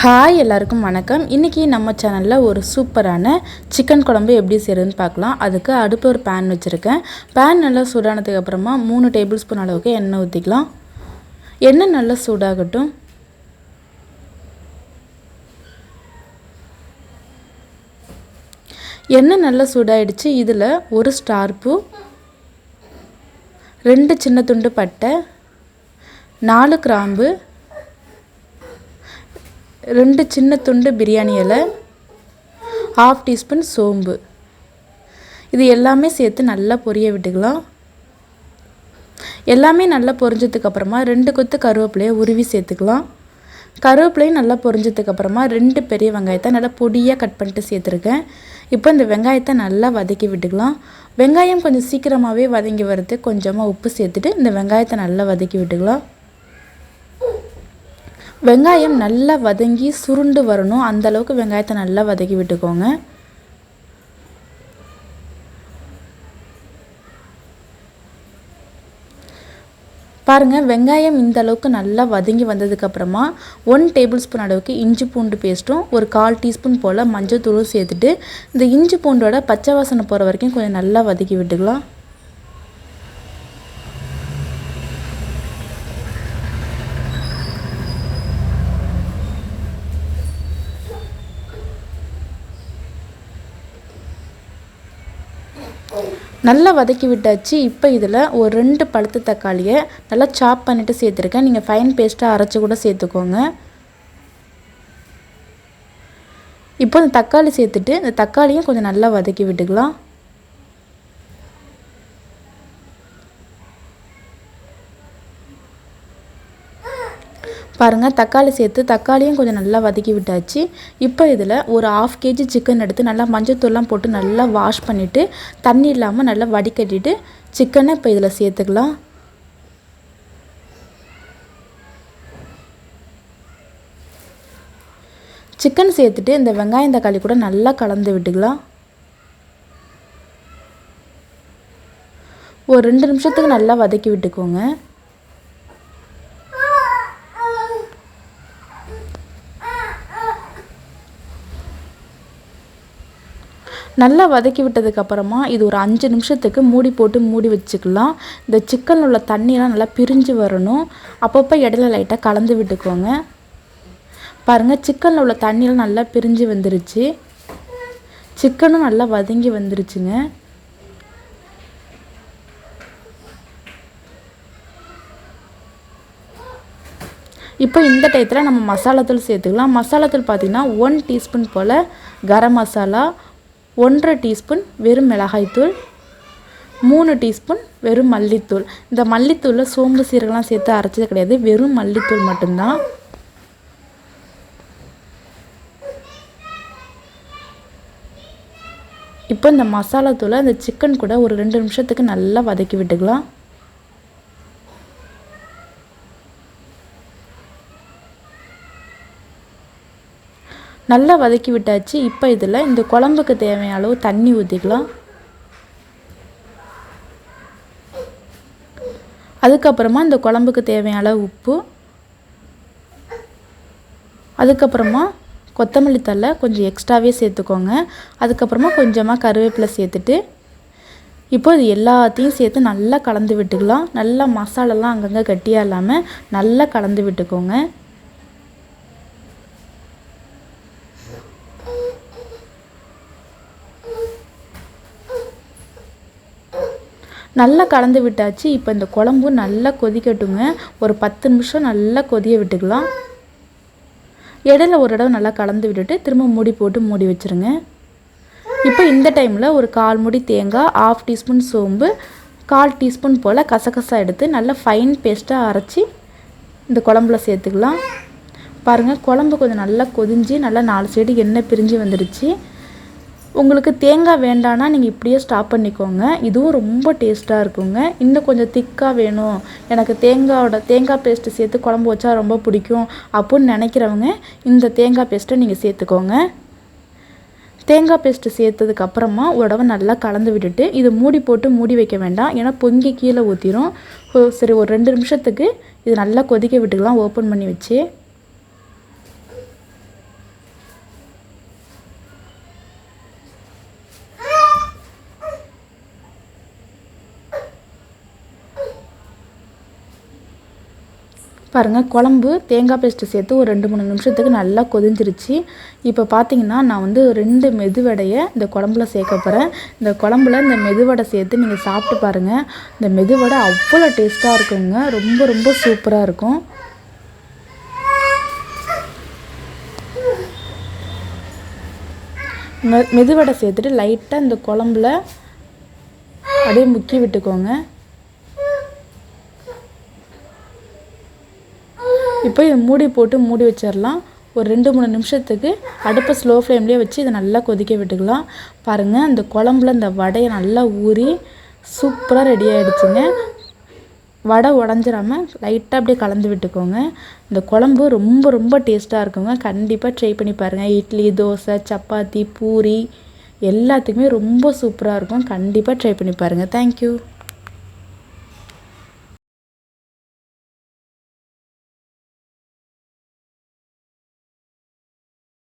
Hi எல்லாருக்கும் வணக்கம். இன்றைக்கி நம்ம சேனலில் ஒரு சூப்பரான சிக்கன் குழம்பு எப்படி செய்கிறதுன்னு பார்க்கலாம். அதுக்கு அடுப்பு ஒரு பேன் வச்சுருக்கேன். பேன் நல்லா சூடானதுக்கு அப்புறமா மூணு டேபிள் ஸ்பூன் அளவுக்கு எண்ணெய் ஊற்றிக்கலாம் எண்ணெய் நல்லா சூடாகட்டும். எண்ணெய் நல்லா சூடாயிடுச்சு. இதில் ஒரு ஸ்டார் பூ ரெண்டு சின்ன துண்டு பட்டை நாலு கிராம்பு ரெண்டு சின்ன துண்டு பிரியாணி இலை ஹாஃப் டீஸ்பூன் சோம்பு. இது எல்லாமே சேர்த்து நல்லா பொரிய விட்டுக்கலாம். எல்லாமே நல்லா பொரிஞ்சதுக்கப்புறமா ரெண்டு கொத்து கருவேப்பிலையை உருவி சேர்த்துக்கலாம். கருவேப்பிலையும் நல்லா பொரிஞ்சதுக்கப்புறமா ரெண்டு பெரிய வெங்காயத்தை நல்லா பொடியாக கட் பண்ணிட்டு சேர்த்துருக்கேன். இப்போ இந்த வெங்காயத்தை நல்லா வதக்கி விட்டுக்கலாம். வெங்காயம் கொஞ்சம் சீக்கிரமாகவே வதங்கி வரது கொஞ்சமாக உப்பு சேர்த்துட்டு இந்த வெங்காயத்தை நல்லா வதக்கி விட்டுக்கலாம். வெங்காயம் நல்லா வதங்கி சுருண்டு வரணும். அந்த அளவுக்கு வெங்காயத்தை நல்லா வதக்கி விட்டுக்கோங்க. பாருங்கள் வெங்காயம் இந்த அளவுக்கு நல்லா வதங்கி வந்ததுக்கப்புறமா ஒன் டேபிள் ஸ்பூன் அளவுக்கு இஞ்சி பூண்டு பேஸ்ட்டும் ஒரு கால் டீஸ்பூன் போல் மஞ்சள் தூளும் சேர்த்துட்டு இந்த இஞ்சி பூண்டோட பச்சை வாசனை போகிற வரைக்கும் கொஞ்சம் நல்லா வதக்கி விட்டுக்கலாம். நல்லா வதக்கி விட்டாச்சு. இப்போ இதில் ஒரு ரெண்டு பழுத்து தக்காளியை நல்லா சாப் பண்ணிவிட்டு சேர்த்துருக்கேன். நீங்கள் ஃபைன் பேஸ்ட்டாக அரைச்சி கூட சேர்த்துக்கோங்க. இப்போ இந்த தக்காளி சேர்த்துட்டு இந்த தக்காளியும் கொஞ்சம் நல்லா வதக்கி விட்டுக்கலாம். பாருங்கள் தக்காளி சேர்த்து தக்காளியும் கொஞ்சம் நல்லா வதக்கி விட்டாச்சு. இப்போ இதில் ஒரு ஆஃப் கேஜி சிக்கன் எடுத்து நல்லா மஞ்சத்தூள்லாம் போட்டு நல்லா வாஷ் பண்ணிவிட்டு தண்ணி இல்லாமல் நல்லா வடிகட்டிட்டு சிக்கனை இப்போ இதில் சேர்த்துக்கலாம். சிக்கன் சேர்த்துட்டு இந்த வெங்காயம் தக்காளி கூட நல்லா கலந்து விட்டுக்கலாம். ஒரு ரெண்டு நிமிஷத்துக்கு நல்லா வதக்கி விட்டுக்கோங்க. நல்லா வதக்கி விட்டதுக்கப்புறமா இது ஒரு அஞ்சு நிமிஷத்துக்கு மூடி போட்டு மூடி வச்சுக்கலாம். இந்த சிக்கனில் உள்ள தண்ணியெலாம் நல்லா பிரிஞ்சு வரணும். அப்பப்போ இடையில லைட்டாக கலந்து விட்டுக்கோங்க. பாருங்கள் சிக்கனில் உள்ள தண்ணியெலாம் நல்லா பிரிஞ்சு வந்துருச்சு. சிக்கனும் நல்லா வதங்கி வந்துருச்சுங்க. இப்போ இந்த டயத்தில் நம்ம மசாலாத்தூள் சேர்த்துக்கலாம். மசாலாத்தூள் பார்த்திங்கன்னா ஒன் டீஸ்பூன் போல் கரம் மசாலா ஒன்றரை டீஸ்பூன் வெறும் மிளகாய்த்தூள் மூணு டீஸ்பூன் வெறும் மல்லித்தூள். இந்த மல்லித்தூளில் சோம்பு சீரகெல்லாம் சேர்த்து அரைச்சது கிடையாது வெறும் மல்லித்தூள் மட்டும்தான். இப்போ இந்த மசாலா தூளை அந்த சிக்கன் கூட ஒரு ரெண்டு நிமிஷத்துக்கு நல்லா வதக்கி விட்டுக்கலாம். நல்லா வதக்கி விட்டாச்சு. இப்போ இதில் இந்த குழம்புக்கு தேவையான அளவு தண்ணி ஊற்றிக்கலாம் அதுக்கப்புறமா இந்த குழம்புக்கு தேவையான அளவு உப்பு. அதுக்கப்புறமா கொத்தமல்லி தழை கொஞ்சம் எக்ஸ்ட்ராவே சேர்த்துக்கோங்க. அதுக்கப்புறமா கொஞ்சமாக கருவேப்பிலை சேர்த்துட்டு இப்போ இது எல்லாத்தையும் சேர்த்து நல்லா கலந்து விட்டுக்கலாம். நல்லா மசாலாலாம் அங்கங்கே கட்டியாக இல்லாமல் நல்லா கலந்து விட்டுக்கோங்க. நல்லா கலந்து விட்டாச்சு. இப்போ இந்த குழம்பு நல்லா கொதிக்கட்டுங்க. ஒரு பத்து நிமிஷம் நல்லா கொதிய விட்டுக்கலாம். இடையில ஒரு இடம் நல்லா கலந்து விட்டுட்டு திரும்ப மூடி போட்டு மூடி வச்சுருங்க. இப்போ இந்த டைமில் ஒரு கால் முடி தேங்காய் ஆஃப் டீஸ்பூன் சோம்பு கால் டீஸ்பூன் போல் கசகசா எடுத்து நல்லா ஃபைன் பேஸ்ட்டாக அரைச்சி இந்த குழம்புல சேர்த்துக்கலாம். பாருங்கள் குழம்பு கொஞ்சம் நல்லா கொதிஞ்சு நல்லா நாலு சைடு எண்ணெய் பிரிஞ்சு வந்துடுச்சு உங்களுக்கு தேங்காய் வேண்டான்னா நீங்கள் இப்படியே ஸ்டாப் பண்ணிக்கோங்க. இதுவும் ரொம்ப டேஸ்ட்டாக இருக்குங்க. இன்னும் கொஞ்சம் திக்காக வேணும். எனக்கு தேங்காயோட தேங்காய் பேஸ்ட்டு சேர்த்து குழம்பு வச்சா ரொம்ப பிடிக்கும் அப்புடின்னு நினைக்கிறவங்க இந்த தேங்காய் பேஸ்ட்டை நீங்கள் சேர்த்துக்கோங்க. தேங்காய் பேஸ்ட்டு சேர்த்ததுக்கப்புறமா உடவை நல்லா கலந்து விட்டுட்டு இது மூடி போட்டு மூடி வைக்க வேண்டாம். ஏன்னா பொங்கி கீழே ஊற்றிடும் சரி ஒரு ரெண்டு நிமிஷத்துக்கு இது நல்லா கொதிக்க விட்டுக்கலாம் ஓப்பன் பண்ணி வச்சு. பாருங்கள் குழம்பு தேங்காய் பேஸ்ட்டு சேர்த்து ஒரு ரெண்டு மூணு நிமிஷத்துக்கு நல்லா கொதிஞ்சிருச்சு. இப்போ பார்த்தீங்கன்னா நான் வந்து ரெண்டு மெதுவடையை இந்த குழம்புல சேர்க்க போகிறேன் இந்த குழம்புல இந்த மெதுவடை சேர்த்து நீங்கள் சாப்பிட்டு பாருங்கள் இந்த மெதுவடை அவ்வளோ டேஸ்ட்டாக இருக்குங்க. ரொம்ப ரொம்ப சூப்பராக இருக்கும். மெ மெதுவடை சேர்த்துட்டு லைட்டாக இந்த குழம்புல அப்படியே முக்கி விட்டுக்கோங்க. இப்போ இதை மூடி போட்டு மூடி வச்சிடலாம் ஒரு ரெண்டு மூணு நிமிஷத்துக்கு அடுப்பை ஸ்லோ ஃப்ளேம்லேயே வச்சு இதை நல்லா கொதிக்க விட்டுக்கலாம். பாருங்கள் அந்த குழம்புல இந்த வடையை நல்லா ஊறி சூப்பராக ரெடி ஆகிடுச்சுங்க வடை உடஞ்சிராம லைட்டாக அப்படியே கலந்து விட்டுக்கோங்க. இந்த குழம்பு ரொம்ப ரொம்ப டேஸ்ட்டாக இருக்குங்க. கண்டிப்பாக ட்ரை பண்ணி பாருங்கள் இட்லி தோசை சப்பாத்தி பூரி எல்லாத்துக்குமே ரொம்ப சூப்பராக இருக்கும். கண்டிப்பாக ட்ரை பண்ணி பாருங்கள் தேங்க்யூ